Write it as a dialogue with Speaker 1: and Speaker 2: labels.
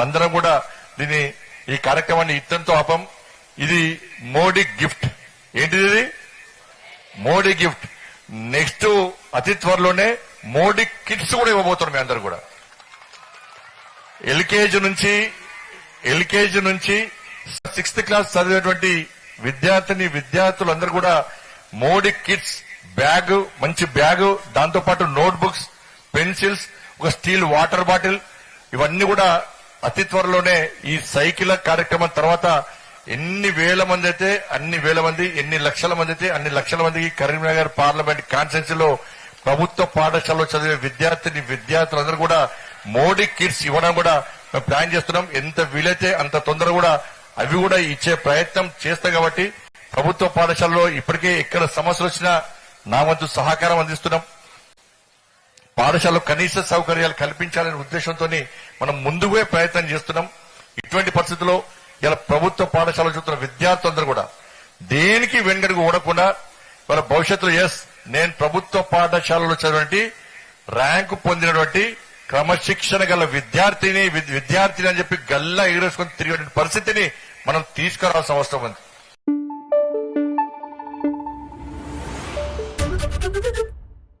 Speaker 1: అందరం కూడా దీన్ని ఈ కార్యక్రమాన్ని ఇత్తంతో ఆపం. ఇది మోడీ గిఫ్ట్. ఏంటిది ఇది? మోడీ గిఫ్ట్. నెక్స్ట్ అతి త్వరలోనే మోడీ కిట్స్ కూడా ఇవ్వబోతున్నాం మీ అందరు కూడా. ఎల్కేజీ నుంచి ఎల్కేజీ నుంచి సిక్స్త్ క్లాస్ చదివేటువంటి విద్యార్థిని విద్యార్థులందరూ కూడా మోడీ కిట్స్ బ్యాగ్ మంచి బ్యాగ్ దాంతో పాటు పెన్సిల్స్ ఒక స్టీల్ వాటర్ బాటిల్ ఇవన్నీ కూడా అతి త్వరలోనే ఈ సైకిల్ కార్యక్రమం తర్వాత ఎన్ని వేల మంది అయితే అన్ని వేల మంది ఎన్ని లక్షల మంది అయితే అన్ని లక్షల మందికి కరీంనగర్ పార్లమెంట్ కాన్స్టిట్యూన్సీలో ప్రభుత్వ పాఠశాలలో చదివే విద్యార్థిని విద్యార్థులందరూ కూడా మోడీ కిట్స్ ఇవ్వడం కూడా మేము ప్లాన్ చేస్తున్నాం. ఎంత వీలైతే అంత తొందర కూడా అవి కూడా ఇచ్చే ప్రయత్నం చేస్తాం కాబట్టి ప్రభుత్వ పాఠశాలలో ఇప్పటికే ఎక్కడ సమస్యలు వచ్చినా నా వంతు సహకారం అందిస్తున్నాం. పాఠశాలలో కనీస సౌకర్యాలు కల్పించాలనే ఉద్దేశంతో మనం ముందుగా ప్రయత్నం చేస్తున్నాం. ఇటువంటి పరిస్థితుల్లో ఇలా ప్రభుత్వ పాఠశాల చూస్తున్న విద్యార్థులందరూ కూడా దేనికి వెంగడికి ఓడకుండా వాళ్ళ భవిష్యత్తులో ఎస్ నేను ప్రభుత్వ పాఠశాలలో చదివినటువంటి ర్యాంకు పొందినటువంటి క్రమశిక్షణ గల విద్యార్థిని విద్యార్థిని అని చెప్పి గల్లా ఎగిరేసుకొని తిరిగే పరిస్థితిని మనం తీసుకురావాల్సిన అవసరం ఉంది.